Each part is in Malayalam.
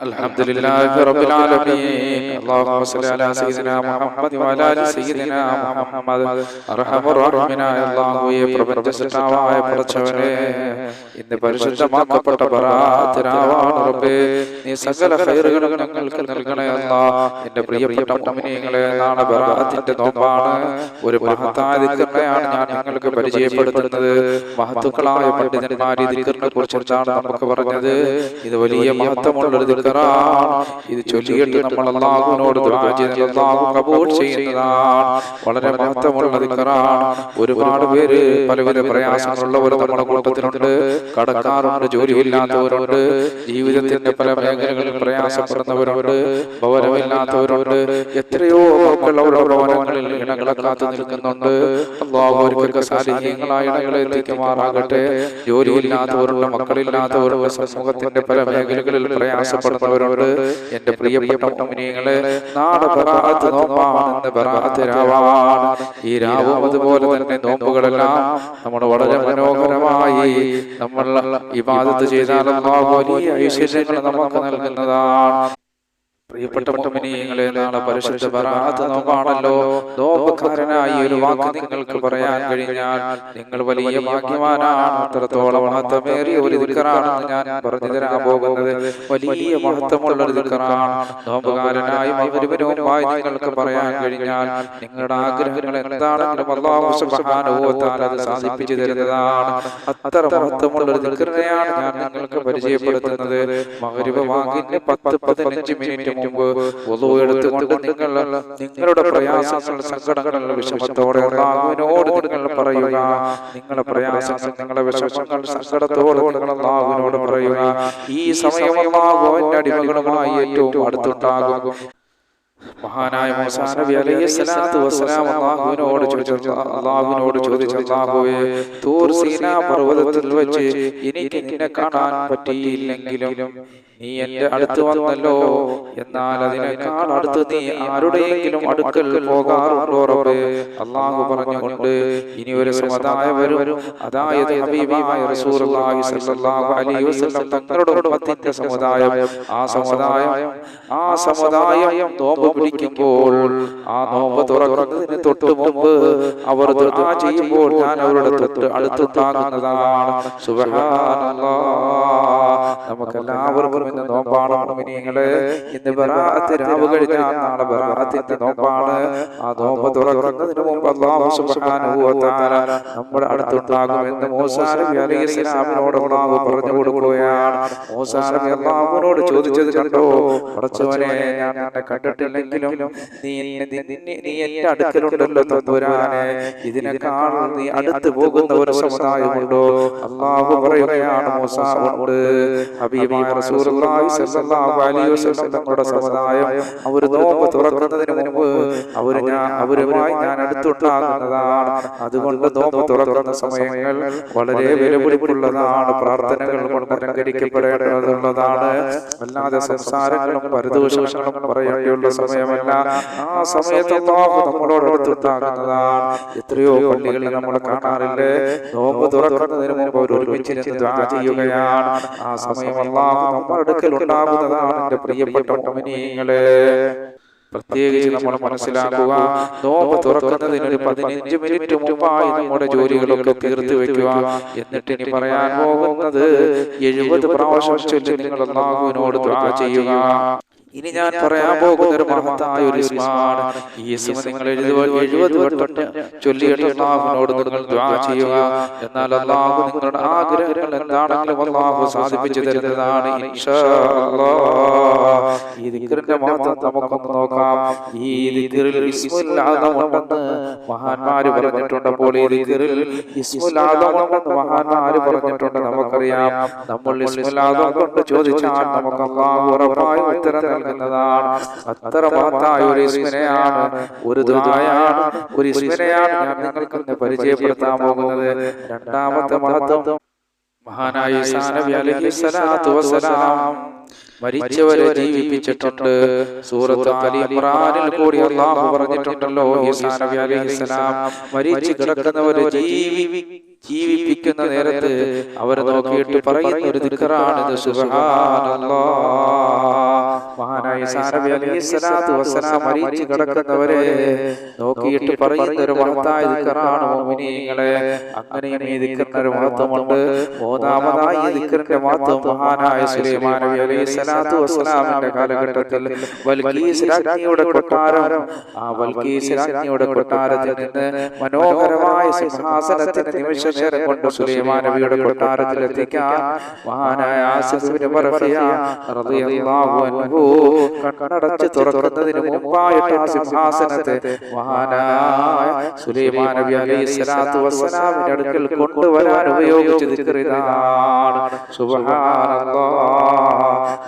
الحمد لله رب العالمين اللهم صل على سيدنا محمد وعلى ال سيدنا محمد അർഹമ റഹീമിനായ അല്ലാഹുവേ പ്രപഞ്ച സൃഷ്ടാവായ പടച്ചവനെ ഇന്ന് പരിശുദ്ധമാക്കപ്പെട്ട ബറാത്തിനാവാണ് റബ്ബേ നീ സകല ഖൈറുകളും ഞങ്ങൾക്ക് നൽകണേ അല്ലാ എന്റെ പ്രിയപ്പെട്ട മുഅ്മിനീങ്ങളെ നാളെ ബറാത്തിന്റെ നോമ്പാണ് ഒരു മഹത്തായ ദിക്റിനെയാണ് ഞാൻ നിങ്ങൾക്ക് പരിചയപ്പെടുത്തുന്നത് മഹത്തുക്കളായ പണ്ഡിതന്മാർ ഈ ദിക്റിനെ കുറിച്ചാണ് നമുക്ക് പറഞ്ഞത് ഇത് വലിയ മഹത്വമുള്ള ഒരു ദിക്റാണ് ഇത് ചൊല്ലിയിട്ട് നമ്മൾ അള്ളാഹുവിനോട് അള്ളാഹു കബൂൽ ചെയ്യുന്നതാണ്. വളരെ മഹത്വമുള്ള ദിക്റാണ് ഒരുപാട് പേര് പലവിധ പ്രയാസങ്ങളുള്ളവർ നമ്മുടെ കൂട്ടത്തിലുണ്ട്. കടക്കാറുണ്ട് ജോലിയില്ലാത്തവരുണ്ട് ജീവിതത്തിന്റെ പല മേഖലകളിൽ പ്രയാസപ്പെടുന്നവരുണ്ട് ഭവനമില്ലാത്തവരുണ്ട് എത്രയോ മക്കളുള്ള ഭവനങ്ങളിൽ ഇണകളെ കാത്തു നിൽക്കുന്നുണ്ട്. അള്ളാഹു അവർക്കൊക്കെ സാലിഹ്യങ്ങളായ ഇണകളെ എത്തിക്കുമാറാകട്ടെ ജോലിയില്ലാത്തവരുണ്ട് മക്കളില്ലാത്തവരുണ്ട് സമൂഹത്തിന്റെ പല മേഖലകളിൽ പ്രയാസപ്പെടുന്നവരുണ്ട് എന്റെ പ്രിയപ്പെട്ട മുഅ്മിനീങ്ങളെ നാളെ ബറാഅത്ത് നോമ്പാണെന്ന് ബറാഅത്ത് രാവാണ്. ഈ രാവും അതുപോലെ തന്നെ നോമ്പുകളെല്ലാം നമ്മൾ വളരെ മനോഹരമായി നമ്മൾ ഇബാദത്ത് ചെയ്താൽ വലിയ ഐശ്വര്യങ്ങൾ നമുക്ക് നൽകുന്നതാണ്. പ്രിയപ്പെട്ട മുഅ്മിനീങ്ങളെ നാളെ പരിശുദ്ധ ബറാഅത്ത് നോമ്പാണല്ലോ നോമ്പുകാരനായി ഒരു വാക്ക് നിങ്ങൾക്ക് പറയാൻ കഴിഞ്ഞാൽ നിങ്ങൾ വലിയ ഭാഗ്യവാനാണ്. അത്രത്തോളം മഹത്വമേറിയ ഒരു ദുഃഖറാണെന്ന് ഞാൻ പറഞ്ഞു തരാൻ പോകുന്നത്. വലിയ മഹത്വമുള്ള ഒരു ദുഃഖറാണ്. നോമ്പുകാരനായി ഒരുവനുമായി നിങ്ങൾക്ക് പറയാൻ കഴിഞ്ഞാൽ നിങ്ങളുടെ ആഗ്രഹങ്ങൾ എന്താണെങ്കിലും തആല അത് സാധിപ്പിച്ചു തരുന്നതാണ്. അത്ര മഹത്വമുള്ള ഒരു ദിക്കറിനെയാണ് ഞാൻ നിങ്ങൾക്ക് പരിചയപ്പെടുത്തുന്നത്. മഗ്രിബ് വാങ്ങിന് പത്ത് പതിനഞ്ച് മിനിറ്റ് മുമ്പ് ഒതു എടുത്തുകൊണ്ട് നിങ്ങൾ നിങ്ങളുടെ പ്രയാസങ്ങൾ സങ്കടങ്ങൾ വിഷമത്തോടെ അള്ളാഹുവിനോട് നിങ്ങൾ പറയുക. നിങ്ങളുടെ പ്രയാസങ്ങൾ നിങ്ങളുടെ വിഷമങ്ങൾ സങ്കടത്തോടെ നിങ്ങൾ അള്ളാഹുവിനോട് പറയുക. ഈ സമയം അള്ളാഹുവിന്റെ അടിമകളുമായി ഏറ്റവും അടുത്തുണ്ടാകും. മഹാനായ മൂസാനബി അലൈഹി സ്വലാത്തു വസ്സലാം അല്ലാഹുവിനോട് ചോദിച്ചു. അല്ലാഹുവിനോട് ചോദിച്ചു. അല്ലാഹുവേ തൂർ സീനാ പർവതത്തിൽ വെച്ച് എനിക്ക് നിന്നെ കാണാൻ പറ്റിയില്ലെങ്കിലും നീ എന്റെ അടുത്ത് വന്നല്ലോ. എന്നാൽ അതിനേക്കാൾ അടുത്ത് നീ ആരുടെയെങ്കിലും അടുക്കൽ പോകാറുണ്ടോ റബ്ബേ? അള്ളാഹു പറഞ്ഞുകൊണ്ട് ഇനി ഒരു സമുദായം വരും. അതായത് ഹബീബായ റസൂലുള്ളാഹി സ്വല്ലല്ലാഹു അലൈഹി വസല്ലം തങ്ങളുടെ ഉമ്മത്തിന്റെ സമുദായം ആ സമുദായം ആ സമുദായം നോമ്പ് പിടിക്കുമ്പോൾ ആ നോമ്പ് തുറക്കുന്നതിന് തൊട്ട് മുമ്പ് അവർ ദുആ ചെയ്യുമ്പോൾ ഞാൻ അവരുടെ തൊട്ട് അടുത്ത് താങ്ങുന്നതാണ്. സുബ്ഹാനല്ലാഹ് നമുക്കെല്ലാവർക്കും ഇന്ന് നോമ്പാണ് മുഅ്മിനീങ്ങളെ ഇന്ന് ബറാഅത്ത് രാവ് കഴിഞ്ഞാൽ നാളെ ബറാഅത്തിന്റെ നോമ്പാണ്. ആ നോമ്പ് തുറക്കുന്നതിന് മുമ്പ് അല്ലാഹു സുബ്ഹാനഹു വ തആല നമ്മുടെ അടുത്തുണ്ടാകും എന്ന് മൂസാ നബി അലൈഹി സ്വലാമിനോട് അല്ലാഹു പറഞ്ഞു കൊടുക്കുകയാണ്. മൂസാ നബി അല്ലാഹുവിനോട് ചോദിച്ചത് കണ്ടോ? പടച്ചവനെ ഞാൻ നിന്നെ കണ്ടിട്ടില്ലെങ്കിലും നീ നീ എന്റെ അടുക്കലുണ്ടല്ലോ തമ്പുരാനെ. ഇതിനേക്കാൾ നീ അടുത്ത് പോകുന്ന ഒരു സമുദായമുണ്ടോ? അള്ളാഹു പറയുകയാണ് മൂസാ അവർ ഹബീബായ റസൂലുള്ളാഹി സ്വല്ലല്ലാഹു അലൈഹി വസല്ലം തങ്ങളുടെ സമുദായം അവർ നോമ്പ് തുറക്കുന്നതിന് മുമ്പ് അവർ ഞാൻ അവരുമായി ഞാൻ അടുത്തുണ്ടാകുന്നതാണ്. അതുകൊണ്ട് നോമ്പ് തുറക്കുന്ന സമയങ്ങൾ വളരെ വിലപിടിപ്പുള്ളതാണ് പ്രാർത്ഥനകൾ കൊണ്ട് അലങ്കരിക്കപ്പെടേണ്ടതുള്ളതാണ്. അല്ലാതെ സംസാരങ്ങളും പരദൂഷണങ്ങളും പറയേണ്ടിയുള്ള സമയമല്ല. ആ സമയത്ത് നമ്മളോട് അടുത്തുണ്ടാകുന്നതാണ് എത്രയോ പള്ളികളിൽ നമ്മൾ കാണാറില്ലേ? നോമ്പ് തുറക്കുന്നതിന് മുമ്പ് അവർ ഒരുമിച്ച് ചെയ്യുകയാണ്. ആ സമയം അല്ലാഹു നമ്മുടെ അടുക്കൽ ഉണ്ടാകുന്നതാണ്. എന്റെ പ്രിയപ്പെട്ട മുഅ്മിനീങ്ങളെ പ്രത്യേകിച്ച് നമ്മൾ മനസ്സിലാക്കുക. നോമ്പ് തുറക്കുന്നതിന് ഒരു പതിനഞ്ച് മിനിറ്റ് മുമ്പായി നമ്മുടെ ജോലികളൊക്കെ തീർത്ത് വെക്കുക. എന്നിട്ട് ഇനി പറയാൻ പോകുന്നത് എഴുപത് പ്രാവശ്യം ചൊല്ലി നിങ്ങൾ അള്ളാഹുവിനോട് ചെയ്യുക. ഇനി ഞാൻ പറയാൻ പോകുന്ന ഒരു മഹത്തായ ഒരു ഇസ്മാണ്. ഈ ഇസ്മ നിങ്ങൾ എഴുതുക എഴുപത് വട്ടം ചൊല്ലിയിട്ട് അള്ളാഹുവിനോട് നിങ്ങൾ ദ്വാ ചെയ്യുക. എന്നാൽ അള്ളാഹു നിങ്ങളുടെ ആഗ്രഹങ്ങൾ എന്താണെങ്കിലും അള്ളാഹു സാധിപ്പിച്ചു തരുന്നതാണ്. ഈ മഹത്വം നമുക്കൊന്ന് നോക്കാം. ഈ മഹാന്മാര് പറഞ്ഞിട്ടുണ്ട്. അപ്പോൾ ഈ ദിക്റിൽ ഇസ്മുൽ മഹാന്മാര് പറഞ്ഞിട്ടുണ്ട്. നമുക്കറിയാം. നമ്മൾ ഇസ്മുല്ലാദം കൊണ്ട് ചോദിച്ചാൽ നമുക്ക് അള്ളാഹു ഉറപ്പായി ഉത്തരം നൽകുന്നതാണ്. അത്ര മഹത്തായ ഒരു ഇസ്മിനെയാണ് ഒരു ദുആയാണ് ഒരു ഇസ്മിനെയാണ് ഞാൻ നിങ്ങൾക്ക് പരിചയപ്പെടുത്താൻ പോകുന്നത്. രണ്ടാമത്തെ മഹത്വം മഹാനായ നബി അലൈഹി സ്വലാത്തു വസ്സലാം. മരിച്ചവരെ ജീവിപ്പിച്ചിട്ടുണ്ട്. സൂറത്ത് അലി ഇമ്രാനിൽ കൂടി അള്ളാഹു പറഞ്ഞിട്ടുണ്ടല്ലോ. ഈസാ നബി അലൈഹിസ്സലാം മരിച്ചു കിടക്കുന്നവരെ ജീവി ജീവിപ്പിക്കുന്ന നേരത്ത് അവർ നോക്കിയിട്ട് പറയുന്ന ഒരു ദിക്കറാണിത് സുബ്ഹാനല്ലാഹ് ഈസാ നബി അലൈഹി സ്വലാത്തു വസ്സലാം മരിച്ചു കിടക്കുന്നവരെ നോക്കിയിട്ട് പറയുന്ന ഒരു മഹത്തായ ദിക്കറാണ് മോമിനിയങ്ങളെ അങ്ങനെയും ഈ ദിക്കറിന് ഒരു മഹത്വമുണ്ട്. മൂന്നാമതായി ദിക്കറിന്റെ മഹത്വം മഹാനായ സുലൈമാൻ നബി അലൈഹി വസ്സലാമിന്റെ കാലഘട്ടത്തിൽ രാജ്ഞിയുടെ കൊട്ടാരം. ആ രാജ്ഞിയുടെ കൊട്ടാരത്തിൽ നിന്ന് മനോഹരമായ സിംഹാസനത്തിന് നിമിഷ നേരം കൊണ്ട് സുലൈമാൻ നബിയുടെ കൊട്ടാരത്തിൽ എത്തിക്കാൻ മഹാനായ ആസിഫ് ബർഖിയ റളിയല്ലാഹു അൻഹു കണ്ണടച്ച് തുറക്കുന്നതിന് മുമ്പായിട്ട് ആ സിംഹാസനത്തെ മഹാനായ സുലൈമാൻ നബി അലൈഹി സ്വലാത്തു വസ്സലാമിന്റെ അടുക്കൽ കൊണ്ടുവരാൻ ഉപയോഗിച്ചു ദിക്റിതാണ് സുബ്ഹാനല്ലാഹ്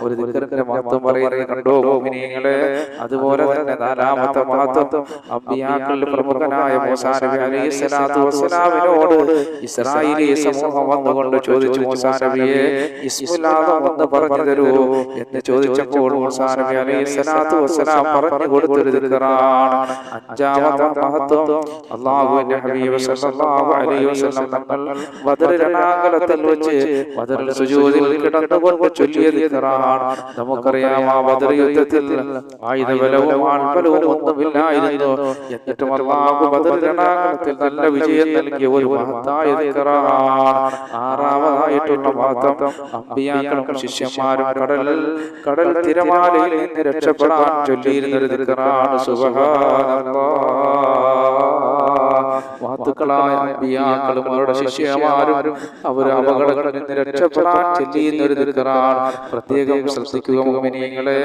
ഒരു ദിക്റിന്റെ മഹത്വം പറയുന്നത് കണ്ടോ മോമിനിയങ്ങളെ അതുപോലെ തന്നെ നാലാമത്തെ മഹത്വം അമ്പിയാക്കളിൽ പ്രമുഖനായ മൂസാ നബി അലൈഹി സ്വലാത്തു വസ്സലാമിനോട് ഇസ്രായേലി സമൂഹം വന്നുകൊണ്ട് ചോദിച്ചു മൂസാ നബിയെ എന്ന് പറഞ്ഞു തരൂ എന്ന് ചോദിച്ചപ്പോൾ മൂസാ നബി അലൈഹി സ്വലാത്തു വസ്സലാം പറഞ്ഞു കൊടുത്തൊരു ദിക്റാണ് അഞ്ചാമത്തെ മഹത്വം അള്ളാഹുവിന്റെ ഹബീബ് സല്ലല്ലാഹു അലൈഹി വസല്ലം തങ്ങൾ ബദർ രണാങ്കലത്തിൽ വെച്ച് ബദറിൽ സുജൂദിൽ കിടന്നുകൊണ്ട് ചൊല്ലിയ ദിക്റാണ് നമുക്കറിയാം ആ ബദർ യുദ്ധത്തിൽ ആയുധബലവും ആൾബലവും ഒന്നുമില്ലായിരുന്നു. എന്നിട്ടും അള്ളാഹു ബദർ രണാങ്കലത്തിൽ നല്ല വിജയം നൽകിയ ഒരു മഹത്തായ ദിക്റാണ് ആറാമതായിട്ടുള്ള മഹത്വം അമ്പിയാക്കളും ശിഷ്യന്മാരും കടൽ കടൽ തിരമാലയിൽ നിന്ന് രക്ഷപ്പെടാൻ ചൊല്ലിയിരുന്ന ഒരു ദിക്റാണ് സുബ്ഹാനല്ലാഹ് മഹത്തുക്കളായ അമ്പിയാക്കളും അവരുടെ ശിഷ്യന്മാരും അവർ അപകടങ്ങളിൽ നിന്ന് രക്ഷപ്പെടാൻ ചെല്ലിയുന്ന ഒരു ദിക്റാണ് പ്രത്യേകം ശ്രദ്ധിക്കുക മോമിനിയങ്ങളെ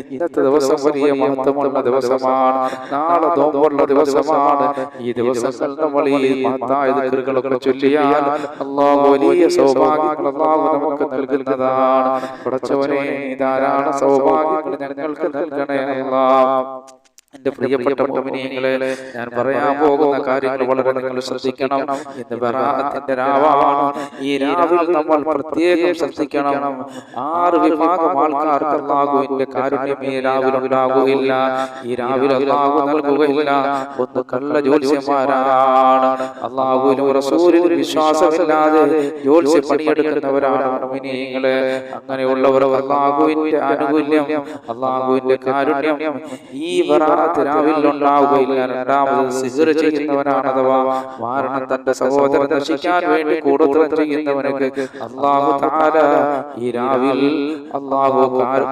ഇന്നത്തെ ദിവസം വലിയ മഹത്വമുള്ള ദിവസമാണ്. നാളെ നോമ്പുള്ള ദിവസമാണ്. ഈ ദിവസങ്ങൾ നമ്മൾ ഈ മഹത്തായ ദിക്റുകളൊക്കെ ചൊല്ലിയാൽ അള്ളാഹു വലിയ സൗഭാഗ്യങ്ങൾ അള്ളാഹു നമുക്ക് നൽകുന്നതാണ്. കുറച്ചവനെ ധാരാളം സൗഭാഗ്യങ്ങൾ ഞങ്ങൾക്ക് നൽകണേ അല്ലാഹ്. എന്റെ പ്രിയപ്പെട്ട മോമിനിയങ്ങളെ ഞാൻ പറയാൻ പോകുന്ന കാര്യങ്ങൾ വളരെ നിങ്ങൾ ശ്രദ്ധിക്കണം. എന്ന് പറയാത്തിന്റെ രാവാണ്. ഈ രാവിൽ നമ്മൾ പ്രത്യേകം ശ്രദ്ധിക്കണം. ആറ് വിഭാഗം ആൾക്കാർക്ക് അള്ളാഹുവിന്റെ കാരുണ്യം ഈ രാവിൽ ഉണ്ടാകുകയില്ല ഈ രാവിൽ അല്ലാഹു നൽകുകയില്ല. ഒന്ന് കള്ള ജ്യോത്സ്യന്മാരാണ്. അള്ളാഹുവിനും വിശ്വാസമില്ലാതെ ജ്യോത്സ്യ പണിയെടുക്കുന്നവരാണ് മോമിനിയങ്ങളെ. അങ്ങനെയുള്ളവർ അള്ളാഹുവിന്റെ ആനുകൂല്യം അള്ളാഹുവിന്റെ കാരുണ്യം ഈ ബറാ രാവിൽ ഉണ്ടാവുകയില്ല. രണ്ടാമത് സിഹർ ചെയ്യുന്നവനാണ് അഥവാ മാരണം തന്റെ സഹോദരൻ നശിക്കാൻ വേണ്ടി കൂടുതൽ ചെയ്യുന്നവനൊക്കെ അള്ളാഹു താര ഈ രാവിൽ അള്ളാഹു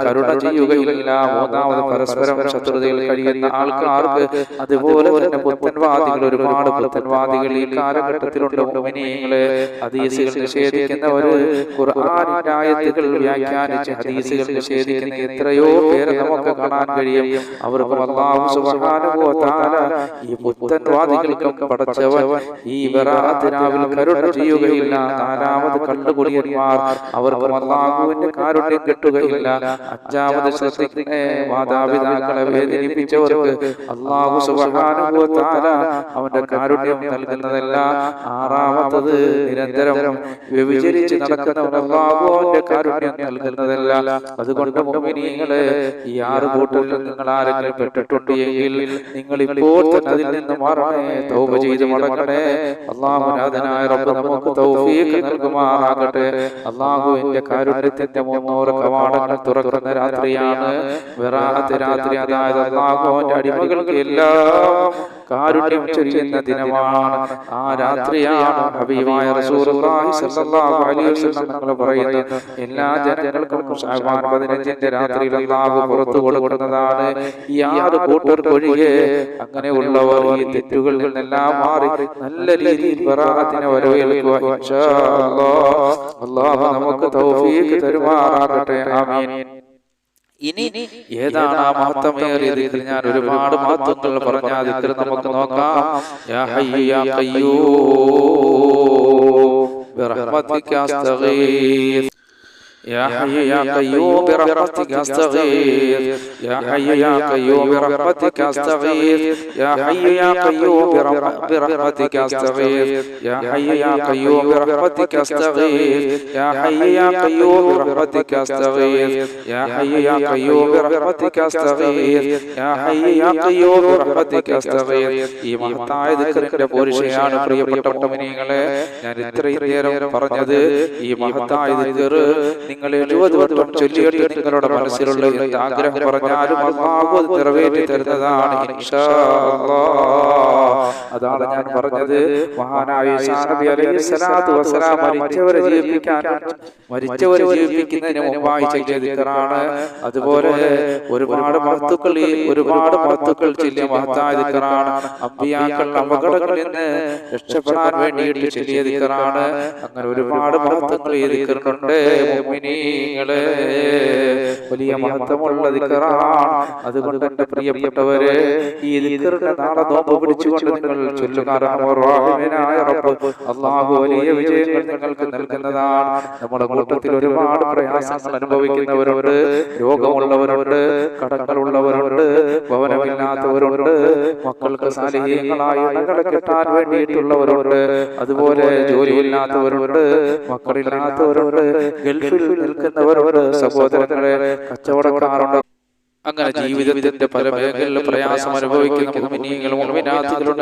കരുണ ചെയ്യുകയില്ല. മൂന്നാമത് പരസ്പരം ശത്രുതയിൽ കഴിയുന്ന ആൾക്കാർക്ക് അതുപോലെ തന്നെ പുത്തൻവാദികൾ ഒരുപാട് പുത്തൻവാദികൾ ഈ കാലഘട്ടത്തിലുണ്ട്. മുമിനിയങ്ങളെ ഹദീസുകൾ നിഷേധിക്കുന്നവർ ഖുർആനിന്റെ ആയത്തുകൾ വ്യാഖ്യാനിച്ച് ഹദീസുകൾ നിഷേധിക്കുന്ന എത്രയോ പേരെ നമുക്ക് കാണാൻ കഴിയും. അവർക്ക് അള്ളാഹു ഈ പടച്ചവൻ ഈ അവർക്ക് കാരുണ്യം വേദനിപ്പിച്ചവർക്ക് അവന്റെ കാരുണ്യം നൽകുന്നതല്ല. ആറാമത്തത് നിരന്തരം വ്യഭിചരിച്ച് അവന്റെ കാരുണ്യം നൽകുന്നതല്ല. അതുകൊണ്ട് മുഅ്മിനീങ്ങളെ ഈ ആറ് കൂട്ടരിൽ നിങ്ങൾ ആരെങ്കിലും പെട്ടിട്ടുണ്ട്? എങ്കിൽ നിങ്ങൾ ഇപ്പോൾ തന്നെ അതിൽ നിന്ന് മാറണേ തൗബ ചെയ്ത് മടങ്ങണേ അള്ളാഹുനാഥനായ റബ്ബ് നമുക്ക് തൗഫീഖ് നൽകുമാറാകട്ടെ. അള്ളാഹുവിന്റെ കാരുണ്യത്തിന്റെ മുന്നൂറ് കവാടങ്ങൾ തുറക്കുന്ന രാത്രിയാണ്. വെറാത്ത രാത്രി അതായത് അള്ളാഹുവിന്റെ അടിമകൾക്ക് എല്ലാം കാരുണ്യം ചൊരിയുന്ന ദിനമാണ്. ആ രാത്രിയാണ് ഹബീബായ റസൂലുള്ളാഹി സ്വല്ലല്ലാഹു അലൈഹി വസല്ലം തങ്ങൾ പറയുന്നത് എല്ലാ ജനങ്ങൾക്കും ശഅബാൻ 15ന്റെ രാത്രിയിൽ അല്ലാഹു പുറത്തു കൊടുക്കുന്നതാണ്. ഈ ആറ് കൂട്ടർക്കൊഴികെ അങ്ങനെയുള്ളവർ ഈ തെറ്റുകളിൽ നിന്നെല്ലാം മാറി നല്ല രീതിയിൽ ബറാഅത്തിനെ വരവേൽക്കുക. ഇൻഷാ അല്ലാഹ് അല്ലാഹു നമുക്ക് തൗഫീഖ് തരുമാറാകട്ടെ. ആമീൻ. ഇനി ഏതാണ് ആ മഹത്വമേറിയ രീതിയിൽ ഞാൻ ഒരുപാട് മഹത്വങ്ങൾ പറഞ്ഞാൽ ഇതിൽ നമുക്ക് നോക്കാം. يا حي يا قيوم برحمتك استغيث يا حي يا قيوم برحمتك استغيث يا حي يا قيوم برحمتك استغيث يا حي يا قيوم برحمتك استغيث يا حي يا قيوم برحمتك استغيث يا حي يا قيوم برحمتك استغيث يا حي يا قيوم برحمتك استغيث ഈ മഹത്തായ ദിക്റിന്റെ പോരിഷയാണ് പ്രിയപ്പെട്ട മുഅ്മിനീങ്ങളെ ഞാൻ ഇത്രയും നേരം പറഞ്ഞത് ഈ മഹത്തായ ദിക്ർ നിങ്ങൾ എഴുപത് ചൊല്ലിയിട്ട് നിങ്ങളുടെ മനസ്സിലുള്ള ആഗ്രഹം പറഞ്ഞാലും അള്ളാഹു അത് നിറവേറ്റി തരുന്നതാണ്. അതാണ് ഞാൻ പറഞ്ഞത്. മഹാനായ മരിച്ചവരെ ജീവിപ്പിക്കാൻ മരിച്ചവരെ ജീവിപ്പിക്കുന്നതിന് മുമ്പായി ചെയ്ത ദിക്റാണ് അതുപോലെ ഒരുപാട് മഹത്തുക്കൾ ഒരുപാട് മഹത്തുക്കൾ ചെല്ലിയ മഹത്തായതിക്കറാണ് അമ്പിയാക്കൾ അപകടങ്ങളിൽ നിന്ന് രക്ഷപ്പെടാൻ വേണ്ടിയിട്ട് ചെല്ലിയതിക്കറാണ് അങ്ങനെ ഒരുപാട് മഹത്വങ്ങൾ ദിക്റിനുണ്ട് മുഅ്മിനീങ്ങളെ വലിയ മഹത്വമുള്ള ദിക്റാണ് അതുകൊണ്ട് എന്റെ പ്രിയപ്പെട്ടവരെ ഈ ദിക്റിന്റെ നാളെ നോമ്പ് പിടിച്ചുകൊണ്ട് നിങ്ങൾ ചൊല്ലുക റഹ്മാനായ റബ്ബ്. അല്ലാഹു വലിയ വിജയങ്ങൾ നിങ്ങൾക്ക് നൽകുന്നതാണ്. നമ്മുടെ കൂട്ടത്തിൽ ഒരുപാട് പ്രയാസങ്ങൾ അനുഭവിക്കുന്നവരുണ്ട്. രോഗമുള്ളവരുണ്ട്. കടങ്ങളുള്ളവരുണ്ട്. ഭവനമില്ലാത്തവരുണ്ട്. മക്കൾക്ക് സാലിഹ്യങ്ങളായി ഇണകളെ കിട്ടാൻ വേണ്ടിയിട്ടുള്ളവരുണ്ട്. അതുപോലെ ജോലിയില്ലാത്തവരുണ്ട്. മക്കളില്ലാത്തവരുണ്ട്. ഗൾഫിൽ നിൽക്കുന്നവരുണ്ട് സഹോദരങ്ങളെ കച്ചവടക്കാരുണ്ട്. അങ്ങനെ ജീവിതത്തിന്റെ പല മേഖലകളിലും പ്രയാസം അനുഭവിക്കുന്ന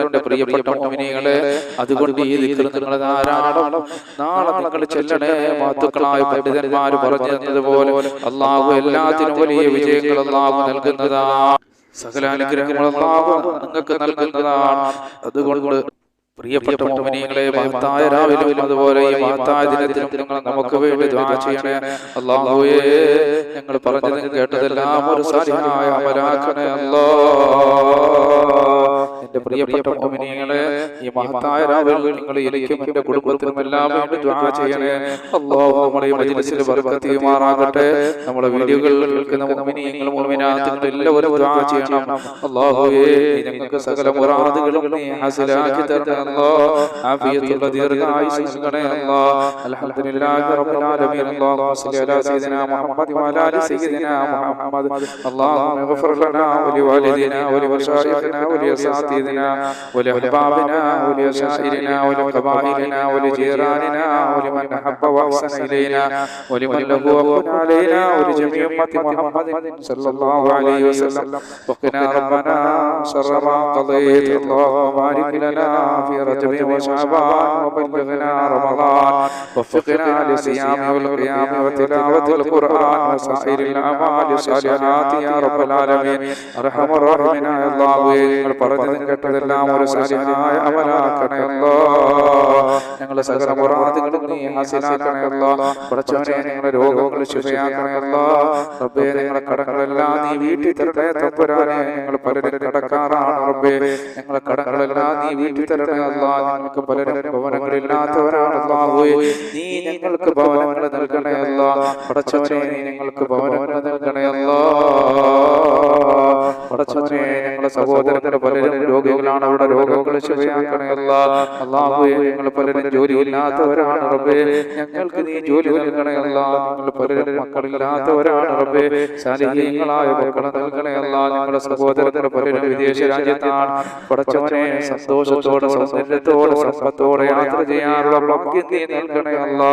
എന്റെ പ്രിയപ്പെട്ട മോമിനികളെ അതുകൊണ്ട് ഈ നിങ്ങൾ ധാരാളം നാളെ നിങ്ങൾ ചെല്ലണേ മാത്തുക്കളായ പണ്ഡിതന്മാർ പറഞ്ഞു തന്നതുപോലെ അള്ളാഹു എല്ലാത്തിനും വലിയ വിജയങ്ങൾ അള്ളാഹു നൽകുന്നതാ. സകല അനുഗ്രഹങ്ങൾ അള്ളാഹു നിങ്ങൾക്ക് നൽകുന്നതാണ്. അതുകൊണ്ട് പ്രിയപ്പെട്ട മോമിനികളെ മഹത്തായ രാവിലും അതുപോലെ ഈ മഹത്തായ ദിനത്തിലും നിങ്ങൾ നമുക്ക് വേണ്ടി ദ്വാ ചെയ്യണേ. അള്ളാഹുവേ ഞങ്ങൾ പറഞ്ഞതും കേട്ടതെല്ലാം ഒരു സാധ്യമായ അമലാക്കണേ. അല്ലോ എന്റെ പ്രിയപ്പെട്ട മുഅ്മിനീങ്ങളെ ഈ മഹത്തായ രാവിലെ നിങ്ങളെ എനിക്കും എന്റെ കുടുംബത്തിനും എല്ലാം വേണ്ടി ദുആ ചെയ്യണേ. അല്ലാഹു നമ്മുടെ നമ്മളെ മജിലിസിൽ വർക്കത്തിയുമാറാകട്ടെ നമ്മുടെ വീഡിയോകളിൽ കേൾക്കുന്ന മോമിനിയങ്ങളും മോമിനാത്തുകളും എല്ലാവരും ദുആ ചെയ്യണം. അല്ലാഹുവേ ഞങ്ങൾക്ക് സകല മുറാദുകളും നീ ഹാസിലാക്കി തരണേ അല്ലാഹ് ആഫിയത്തുള്ള ദീർഘായുസ് നൽകണേ അല്ലാഹ് അൽഹംദുലില്ലാഹി റബ്ബിൽ ആലമീൻ. അല്ലാഹു സ്വല്ലി അലാ സയ്യിദിനാ മുഹമ്മദി വഅലാ ആലി സയ്യിദിനാ മുഹമ്മദ്. അല്ലാഹുമ്മ ഇഗ്ഫിർ ലനാ വലിവാലിദിനാ വലിമശായിഖിനാ വലിയസാദ ولأساتذتنا ولأحبابنا ولأشائرنا ولقبائلنا ولجيراننا ولمن أحب وأحسن إلينا ولمن له وقن علينا ولجميع أمة محمد صلى الله عليه وسلم وقنا ربنا شر ما قضيت اللهم بارك لنا في رجب وشعبان وبلغنا رمضان وفقنا للصيام والقيام وتلاوة القرآن وسائر الأعمال الصالحات يا رب العالمين أرحم الراحمين يا الله നിങ്ങൾ പറഞ്ഞതും കേട്ടതെല്ലാം ഒരു സാലിഹായ അമലാക്കണേ അല്ലോ ഞങ്ങളെ സകല മുറാദുകളും നീ ഹാസിലാക്കണേ അല്ലോ ഞങ്ങളുടെ ഞങ്ങളെ രോഗങ്ങൾ ശുഭയാക്കണേ അല്ലോ റബ്ബേ ഞങ്ങളുടെ കടങ്ങളെല്ലാം നീ വീട്ടിൽ തരട്ടെ തപ്പുരാനെ ഞങ്ങൾ പലരും കടക്കാറാണ് റബ്ബേ. ഞങ്ങളെ കടങ്ങളെല്ലാം നീ വീട്ടിൽ തരണേ അല്ലോ ഞങ്ങൾക്ക് പലരും ഭവനങ്ങളില്ലാത്തവരാണ് അല്ലാഹുവേ നീ ഞങ്ങൾക്ക് ഭവനങ്ങൾ നൽകണയല്ലോ. പടച്ചവനെ നീ ഞങ്ങൾക്ക് ഭവനങ്ങൾ നൽകണേ അല്ലോ പടച്ചവനെ ഞങ്ങളുടെ സഹോദരങ്ങളുടെ പലരും രോഗികളാണ് അവരുടെ രോഗങ്ങൾ ശുഭയാക്കണേ അല്ലാ ഞങ്ങൾ പലരും ജോലിയില്ലാത്തവരാണ് റബ്ബേ. ഞങ്ങൾക്ക് നീ ജോലി നൽകണയല്ല ഞങ്ങൾ പലരും മക്കളില്ലാത്തവരാണ് റബ്ബേ. ശാരീരികങ്ങളായ മക്കളെ നൽകണേ അല്ലാ ഞങ്ങളുടെ സഹോദരങ്ങളുടെ പലരും വിദേശ രാജ്യത്താണ്. പടച്ചവനെ സന്തോഷത്തോടെ സൗന്ദര്യത്തോടെ സമ്പത്തോടെ യാത്ര ചെയ്യാനുള്ള ഭാഗ്യം നീ നൽകണേ അല്ലാ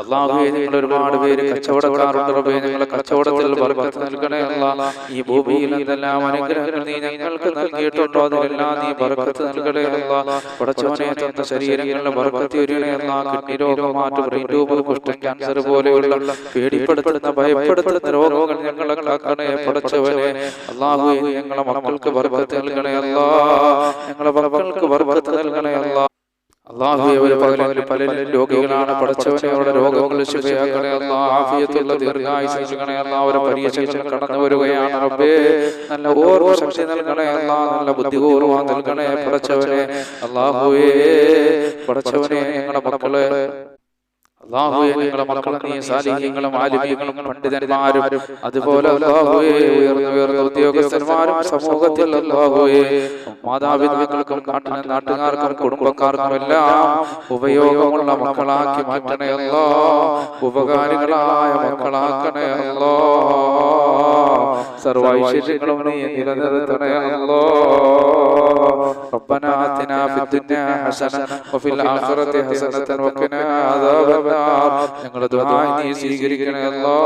അള്ളാഹുവേ നിങ്ങൾ ഒരുപാട് പേര് കച്ചവടക്കാരുണ്ട് റബ്ബേ ഞങ്ങളെ കച്ചവടത്തിൽ ബർക്കത്ത് നൽകണേ അല്ലാ. ഈ ഭൂമിയിൽ എന്തെല്ലാം അനുഗ്രഹങ്ങൾ നീ ഞങ്ങൾക്ക് നൽകിയിട്ടുണ്ടോ അതിലെല്ലാം നീ ബർക്കത്ത് നൽകണേ അല്ലാ. പടച്ചവനെ തന്ന ശരീരങ്ങളിലെ ബർക്കത്ത് വരണേ അല്ലാ. കിഡ്നി രോഗം മാറ്റം ബ്രെയിൻ ട്യൂബ് കുഷ്ഠം ക്യാൻസർ പോലെയുള്ള പേടിപ്പെടുത്തുന്ന ഭയപ്പെടുത്തുന്ന രോഗങ്ങൾ ഞങ്ങളെ കാക്കണേ പടച്ചവനെ. അള്ളാഹുവേ ഞങ്ങളെ മക്കൾക്ക് ബർക്കത്ത് നൽകണേ അല്ലാ. ഞങ്ങളെ മക്കൾക്ക് ബർക്കത്ത് നൽകണേ അല്ലാ. അള്ളാഹുവെ ഒരു പകലിൽ പലരും രോഗികളാണ് പടച്ചവനെ അവരുടെ രോഗങ്ങൾ ശുഭയാക്കണേ അല്ലാ ആഫിയത്തുള്ള ദീർഘായുസ് നൽകണേ അല്ലാ അവരെ പരീക്ഷകൾ കടന്നു വരികയാണ്. റബ്ബേ നല്ല ഓർമ്മ ശക്തി നൽകണേ. അല്ലാ നല്ല ബുദ്ധിപൂർവം നൽകണേ. അള്ളാഹുവേ പഠിച്ചവനെ ഞങ്ങളുടെ മക്കളെ മക്കളെ സാലിഹ്യങ്ങളും ആലിമ്യങ്ങളും പണ്ഡിതന്മാരും അതുപോലെ അള്ളാഹുവേ ഉയർന്ന ഉയർന്ന ഉദ്യോഗസ്ഥന്മാരും സമൂഹത്തിൽ അള്ളാഹുവേ മാതാപിതാക്കൾക്കും നാട്ടിലെ നാട്ടുകാർക്കും കുടുംബക്കാർക്കും എല്ലാം ഉപയോഗമുള്ള മക്കളാക്കി മാറ്റണേ അല്ലോ ഉപകാരികളായ മക്കളാക്കണേ അല്ലോ സർവൈശ്വര്യങ്ങളും നീ നിലനിർത്തണേ അല്ലോ ربنا آتنا في الدنيا حسنة وفي الآخرة حسنة وقنا عذاب النار ഞങ്ങളുടെ ദുആ നീ സ്വീകരിക്കണേ അല്ലാ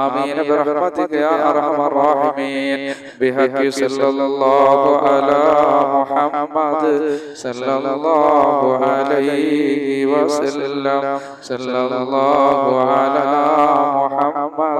ആമീൻ برحمتك يا أرحم الراحمين بحق صلى الله على محمد صلى الله عليه وسلم صلى الله على محمد